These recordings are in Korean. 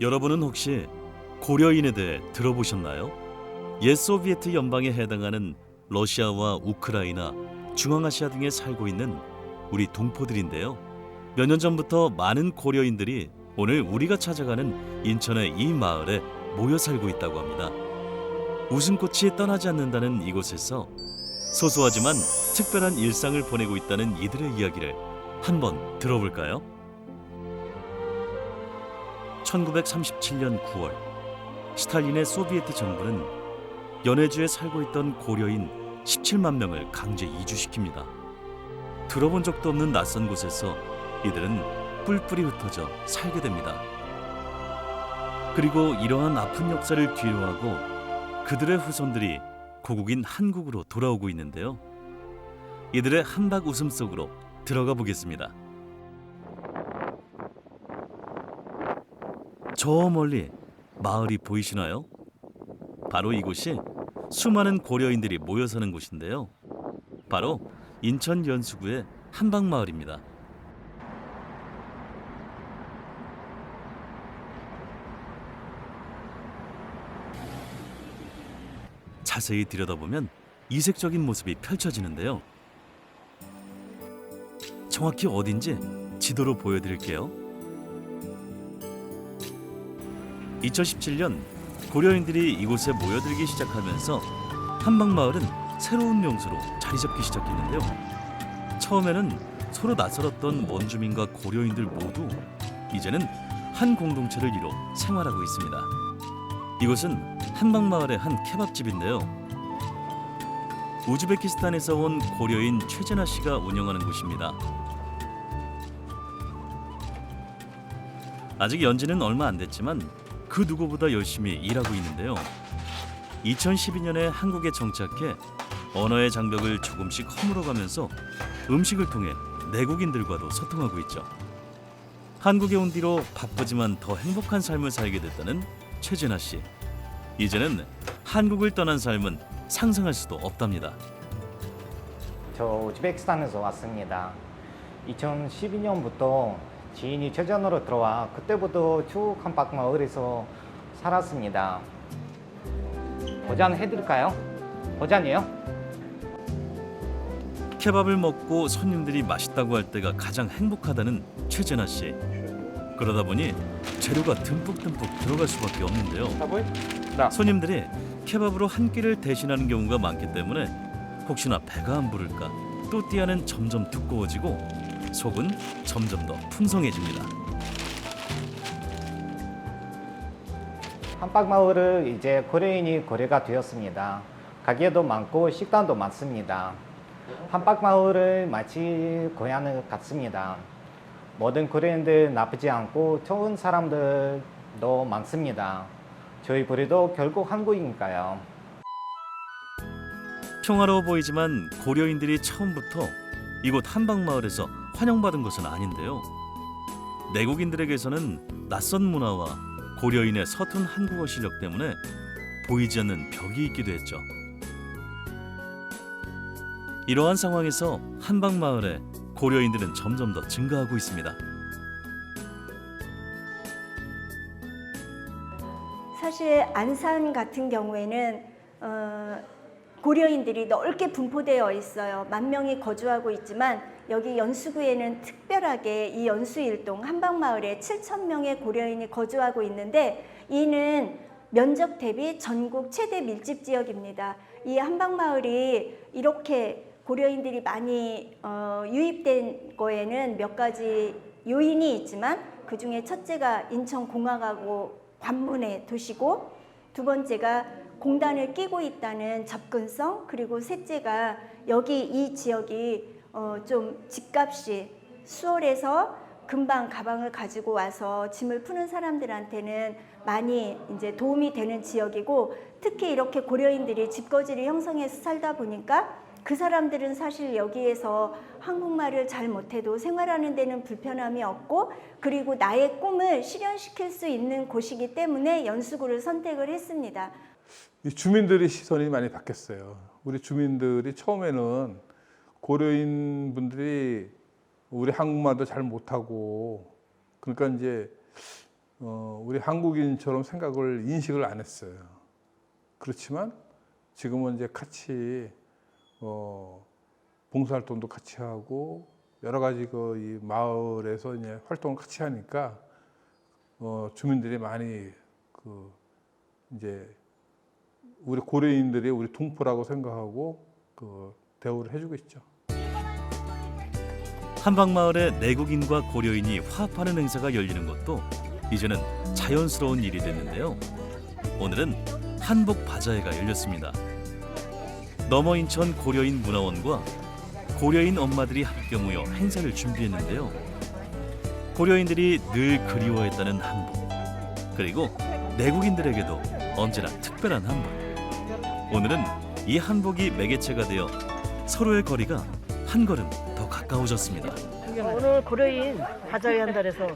여러분은 혹시 고려인에 대해 들어보셨나요? 옛 소비에트 연방에 해당하는 러시아와 우크라이나, 중앙아시아 등에 살고 있는 우리 동포들인데요. 몇 년 전부터 많은 고려인들이 오늘 우리가 찾아가는 인천의 이 마을에 모여 살고 있다고 합니다. 웃음꽃이 떠나지 않는다는 이곳에서 소소하지만 특별한 일상을 보내고 있다는 이들의 이야기를 한번 들어볼까요? 1937년 9월 스탈린의 소비에트 정부는 연해주에 살고 있던 고려인 17만 명을 강제 이주시킵니다. 들어본 적도 없는 낯선 곳에서 이들은 뿔뿔이 흩어져 살게 됩니다. 그리고 이러한 아픈 역사를 뒤로하고 그들의 후손들이 고국인 한국으로 돌아오고 있는데요. 이들의 한박 웃음 속으로 들어가 보겠습니다. 저 멀리 마을이 보이시나요? 바로 이곳이 수많은 고려인들이 모여 사는 곳인데요. 바로 인천 연수구의 한방 마을입니다. 자세히 들여다보면 이색적인 모습이 펼쳐지는데요. 정확히 어딘지 지도로 보여드릴게요. 2017년 고려인들이 이곳에 모여들기 시작하면서 한방마을은 새로운 명소로 자리 잡기 시작했는데요. 처음에는 서로 낯설었던 원주민과 고려인들 모두 이제는 한 공동체를 이뤄 생활하고 있습니다. 이곳은 한방마을의 한 케밥집인데요. 우즈베키스탄에서 온 고려인 최재나 씨가 운영하는 곳입니다. 아직 연지는 얼마 안 됐지만 그 누구보다 열심히 일하고 있는데요. 2012년에 한국에 정착해 언어의 장벽을 조금씩 허물어가면서 음식을 통해 내국인들과도 소통하고 있죠. 한국에 온 뒤로 바쁘지만 더 행복한 삶을 살게 됐다는 최진아 씨. 이제는 한국을 떠난 삶은 상상할 수도 없답니다. 저 우즈베키스탄에서 왔습니다. 2012년부터 지인이 최전으로 들어와 그때부터 쭉 한 박마을에서 살았습니다. 보잔 해드릴까요? 보잔이요? 케밥을 먹고 손님들이 맛있다고 할 때가 가장 행복하다는 최재나 씨. 그러다 보니 재료가 듬뿍듬뿍 들어갈 수밖에 없는데요. 손님들이 케밥으로 한 끼를 대신하는 경우가 많기 때문에 혹시나 배가 안 부를까 또띠아는 점점 두꺼워지고 속은 점점 더 풍성해집니다. 한박마을은 이제 고려인이 거래가 되었습니다. 가게도 많고 식당도 많습니다. 한박마을은 마치 고향 같습니다. 모든 고려인들 나쁘지 않고 좋은 사람들도 많습니다. 저희 부리도 결국 한국이니까요. 평화로워 보이지만 고려인들이 처음부터 이곳 한방마을에서 환영받은 것은 아닌데요. 내국인들에게서는 낯선 문화와 고려인의 서툰 한국어 실력 때문에 보이지 않는 벽이 있기도 했죠. 이러한 상황에서 한방 마을에 고려인들은 점점 더 증가하고 있습니다. 사실 안산 같은 경우에는 어, 고려인들이 넓게 분포되어 있어요. 만 명이 거주하고 있지만 여기 연수구에는 특별하게 이 연수일동 한방마을에 7천 명의 고려인이 거주하고 있는데 이는 면적 대비 전국 최대 밀집 지역입니다. 이 한방마을이 이렇게 고려인들이 많이 어, 유입된 거에는 몇 가지 요인이 있지만 그 중에 첫째가 인천공항하고 관문의 도시고 두 번째가 공단을 끼고 있다는 접근성 그리고 셋째가 여기 이 지역이 어, 좀 집값이 수월해서 금방 가방을 가지고 와서 짐을 푸는 사람들한테는 많이 이제 도움이 되는 지역이고 특히 이렇게 고려인들이 집거지를 형성해서 살다 보니까 그 사람들은 사실 여기에서 한국말을 잘 못해도 생활하는 데는 불편함이 없고 그리고 나의 꿈을 실현시킬 수 있는 곳이기 때문에 연수구를 선택을 했습니다. 이 주민들의 시선이 많이 바뀌었어요. 우리 주민들이 처음에는 고려인 분들이 우리 한국말도 잘 못하고 그러니까 이제 어, 우리 한국인처럼 생각을 인식을 안 했어요. 그렇지만 지금은 이제 같이 어, 봉사활동도 같이 하고 여러 가지 그 이 마을에서 이제 활동을 같이 하니까 어, 주민들이 많이 그 이제 우리 고려인들이 우리 동포라고 생각하고 그 대우를 해주고 있죠. 한방마을에 내국인과 고려인이 화합하는 행사가 열리는 것도 이제는 자연스러운 일이 됐는데요. 오늘은 한복 바자회가 열렸습니다. 너머 인천 고려인 문화원과 고려인 엄마들이 함께 모여 행사를 준비했는데요. 고려인들이 늘 그리워했다는 한복 그리고 내국인들에게도 언제나 특별한 한복. 오늘은 이 한복이 매개체가 되어 서로의 거리가 한 걸음 더 가까워졌습니다. 오늘 고려인 바자회 한다 그래서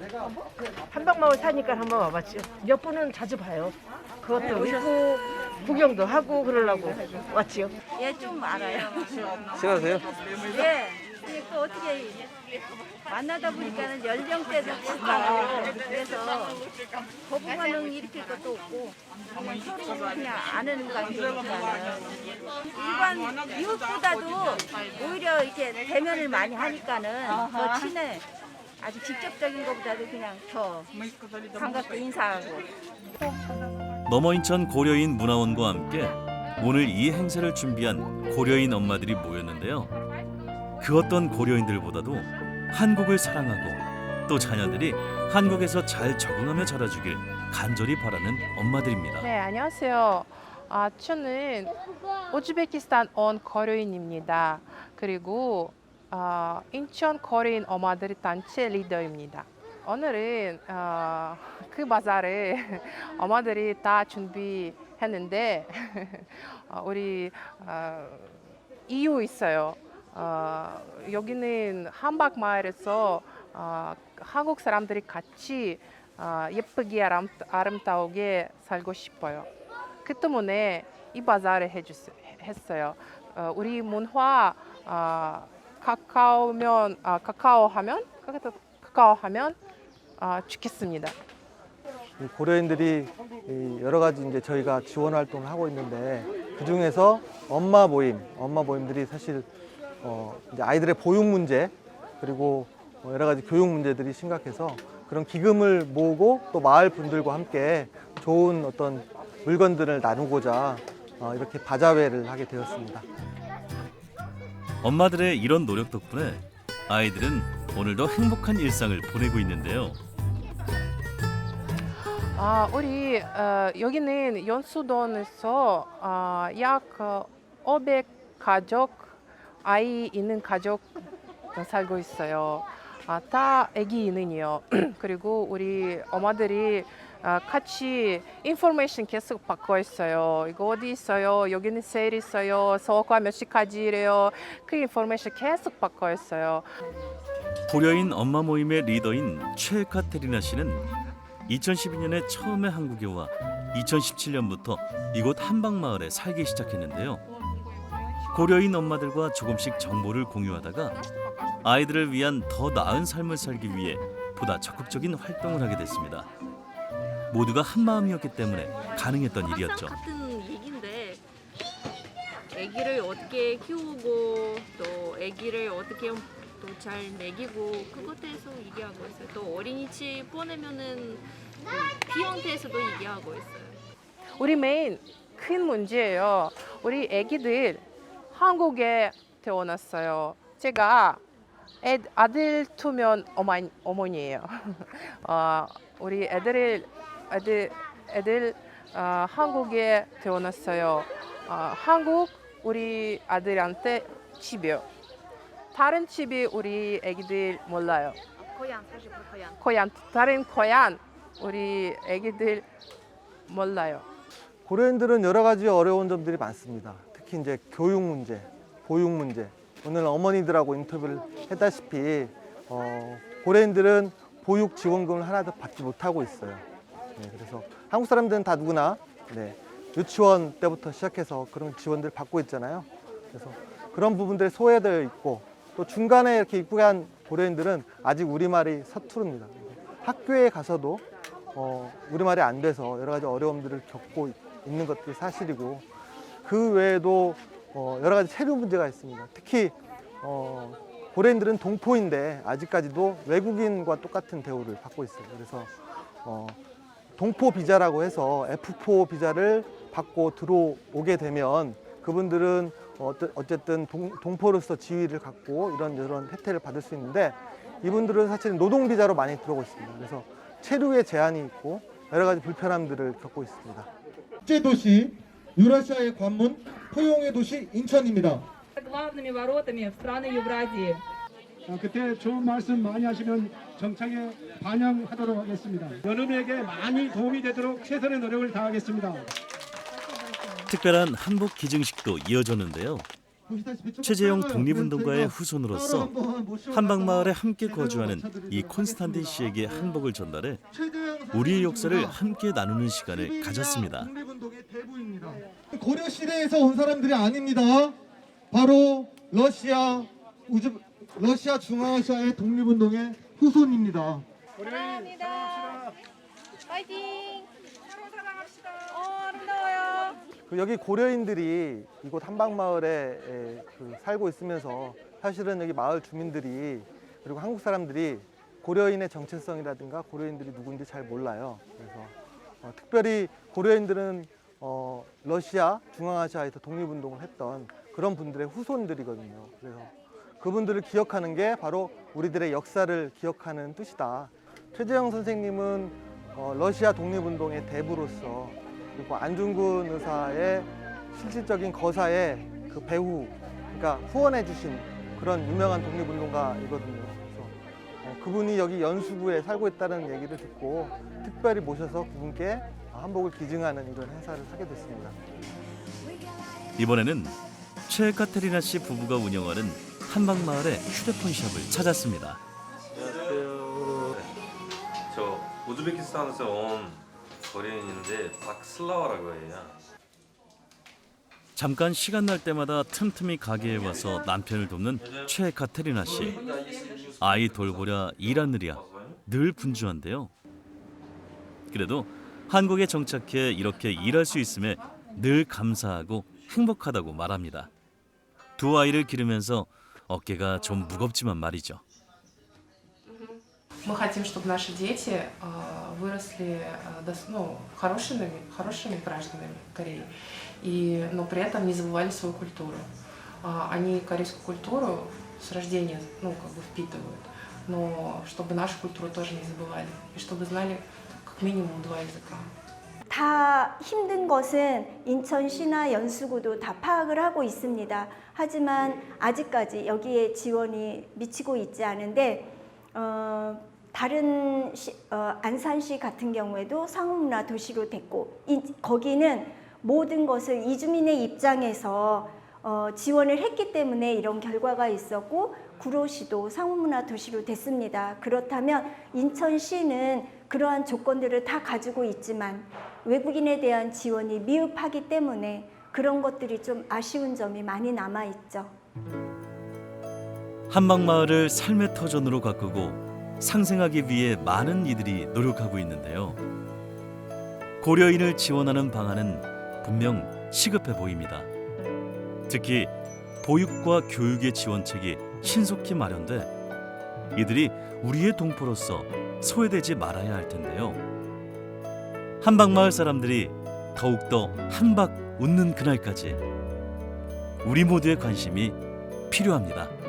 한방마을 사니까 한번 와봤죠. 몇 분은 자주 봐요. 그것도 있고 구경도 하고 그러려고 왔지요. 예, 좀 알아요. 싫어하세요? 예. 또 어떻게 만나다 보니까는 연령대도 비슷하고 그래서 거부반응 일으킬 것도 없고 그냥 서로 그냥 아는 관계니까는 일반 이웃보다도 오히려 이렇게 대면을 많이 하니까는 더 친해. 아주 직접적인 것보다도 그냥 더 반갑게 인사하고. 너머 인천 고려인 문화원과 함께 오늘 이 행사를 준비한 고려인 엄마들이 모였는데요. 그 어떤 고려인들보다도 한국을 사랑하고 또 자녀들이 한국에서 잘 적응하며 자라주길 간절히 바라는 엄마들입니다. 네, 안녕하세요. 아, 저는 우즈베키스탄 온 거류인입니다. 그리고 아, 인천 거류인 엄마들 단체 리더입니다. 오늘은 아, 그 바자를 엄마들이 다 준비했는데 아, 우리 아, 이유 있어요. 어, 여기는 한박 마을에서 어, 한국 사람들이 같이 어, 예쁘게 아름, 아름다우게 살고 싶어요. 그 때문에 이 바자를 해줬, 했어요. 어, 우리 문화 어, 카카오면 아, 카카오하면 카카오하면 어, 좋겠습니다. 이 고려인들이 이 여러 가지 이제 저희가 지원 활동을 하고 있는데 그 중에서 엄마 모임, 엄마 모임들이 사실 어 이제 아이들의 보육 문제 그리고 어 여러 가지 교육 문제들이 심각해서 그런 기금을 모으고 또 마을 분들과 함께 좋은 어떤 물건들을 나누고자 어 이렇게 바자회를 하게 되었습니다. 엄마들의 이런 노력 덕분에 아이들은 오늘도 행복한 일상을 보내고 있는데요. 아, 우리 어, 여기는 연수동에서 어, 약 500 가족 아이 있는 가족 살고 있어요. 아, 다 아기 있는요. 그리고 우리 엄마들이 아, 같이 인포메이션 계속 받고 있어요. 이거 어디 있어요? 여기는 세일 있어요. 서울과 몇 시까지래요. 그 인포메이션 계속 받고 있어요. 고려인 엄마 모임의 리더인 최카테리나 씨는 2012년에 처음에 한국에 와 2017년부터 이곳 한방마을에 살기 시작했는데요. 고려인 엄마들과 조금씩 정보를 공유하다가 아이들을 위한 더 나은 삶을 살기 위해 보다 적극적인 활동을 하게 됐습니다. 모두가 한 마음이었기 때문에 가능했던 일이었죠. 항상 같은 얘기인데 아기를 어떻게 키우고 또 아기를 어떻게 또 잘 먹이고 그것에 대해서 얘기하고 있어요. 또 어린이집 보내면은 그 비용 대해서도 얘기하고 있어요. 우리 메인 큰 문제예요. 우리 아기들 한국에 태어났어요. 제가 애, 아들 두면 어머니, 어머니예요. 어, 우리 애들을 애들 애들 어, 한국에 태어났어요. 어, 한국 우리 아들한테 집이요. 다른 집이 우리 아기들 몰라요. 고향 사실 고향. 고향 다른 고향 우리 아기들 몰라요. 고려인들은 여러 가지 어려운 점들이 많습니다. 특히 이제 교육 문제, 보육 문제. 오늘 어머니들하고 인터뷰를 했다시피 어, 고려인들은 보육 지원금을 하나도 받지 못하고 있어요. 네, 그래서 한국 사람들은 다 누구나 네, 유치원 때부터 시작해서 그런 지원들 받고 있잖아요. 그래서 그런 부분들이 소외되어 있고 또 중간에 이렇게 입국한 고려인들은 아직 우리말이 서투릅니다. 학교에 가서도 어, 우리말이 안 돼서 여러 가지 어려움들을 겪고 있- 있는 것들이 사실이고 그 외에도 어, 여러 가지 체류 문제가 있습니다. 특히 어, 고래인들은 동포인데 아직까지도 외국인과 똑같은 대우를 받고 있어요. 그래서 어, 동포 비자라고 해서 F4 비자를 받고 들어오게 되면 그분들은 어쨌든 동, 동포로서 지위를 갖고 이런 이런 혜택을 받을 수 있는데 이분들은 사실 노동 비자로 많이 들어오고 있습니다. 그래서 체류에 제한이 있고 여러 가지 불편함들을 겪고 있습니다. 국제 도시 유라시아의 관문 포용의 도시 인천입니다. главными воротами в страны Евразии. 어, 그때 좋은 말씀 많이 하시면 정착에 반영하도록 하겠습니다. 여러분에게 많이 도움이 되도록 최선의 노력을 다하겠습니다. 특별한 한복 기증식도 이어졌는데요. 보시다시피 조금 최재형 짧아요. 독립운동가의 그래서 후손으로서 저희가 따로 한번 모셔왔다가 한방마을에 함께 제대로 거주하는 이 맞춰드리도록 콘스탄틴 하겠습니다. 씨에게 한복을 전달해 최재형 우리의 역사를 선생님입니다. 함께 나누는 시간을 시베리아 가졌습니다. 독립운동 의 대부입니다. 고려 시대에서 온 사람들이 아닙니다. 바로 러시아 우즈 러시아 중앙아시아의 독립운동의 후손입니다. 사랑합니다. 파이팅. 서로 사랑합시다. 어, 아름다워요. 그 여기 고려인들이 이곳 한방마을에 에, 그 살고 있으면서 사실은 여기 마을 주민들이 그리고 한국 사람들이 고려인의 정체성이라든가 고려인들이 누군지 잘 몰라요. 그래서 어, 특별히 고려인들은 어, 러시아 중앙아시아에서 독립운동을 했던 그런 분들의 후손들이거든요. 그래서 그분들을 기억하는 게 바로 우리들의 역사를 기억하는 뜻이다. 최재형 선생님은 어, 러시아 독립운동의 대부로서 그리고 안중근 의사의 실질적인 거사의 그 배후, 그러니까 후원해 주신 그런 유명한 독립운동가이거든요. 그분이 여기 연수구에 살고 있다는 얘기를 듣고 특별히 모셔서 그분께 한복을 기증하는 이런 행사를 하게 됐습니다. 이번에는 최카테리나 씨 부부가 운영하는 한방마을의 휴대폰 샵을 찾았습니다. 안녕하세요. 저 우즈베키스탄에서 온 거래인인데 박슬라와라고 해요. 잠깐 시간 날 때마다 틈틈이 가게에 와서 남편을 돕는 최카테리나 씨. 아이 돌보랴 일하느랴 늘 분주한데요. 그래도 한국에 정착해 이렇게 일할 수 있음에 늘 감사하고 행복하다고 말합니다. 두 아이를 기르면서 어깨가 좀 무겁지만 말이죠. Мы хотим, чтобы наши дети э, выросли э, дос- ну, хорошими, хорошими гражданами Кореи, и, но при этом не забывали свою культуру. А, Они корейскую культуру с рождения ну, как бы впитывают, но чтобы нашу культуру тоже не забывали, и чтобы знали как минимум два языка. 다 힘든 것은 인천시나 연수구도 다 파악을 하고 있습니다. 하지만 아직까지 여기에 지원이 미치고 있지 않은데 어, 다른 시, 어, 안산시 같은 경우에도 상업문화 도시로 됐고 이, 거기는 모든 것을 이주민의 입장에서 어, 지원을 했기 때문에 이런 결과가 있었고 구로시도 상업문화 도시로 됐습니다. 그렇다면 인천시는 그러한 조건들을 다 가지고 있지만 외국인에 대한 지원이 미흡하기 때문에 그런 것들이 좀 아쉬운 점이 많이 남아 있죠. 한방마을을 삶의 터전으로 가꾸고 상생하기 위해 많은 이들이 노력하고 있는데요. 고려인을 지원하는 방안은 분명 시급해 보입니다. 특히 보육과 교육의 지원책이 신속히 마련돼 이들이 우리의 동포로서 소외되지 말아야 할 텐데요. 한방마을 사람들이 더욱더 한박 웃는 그날까지 우리 모두의 관심이 필요합니다.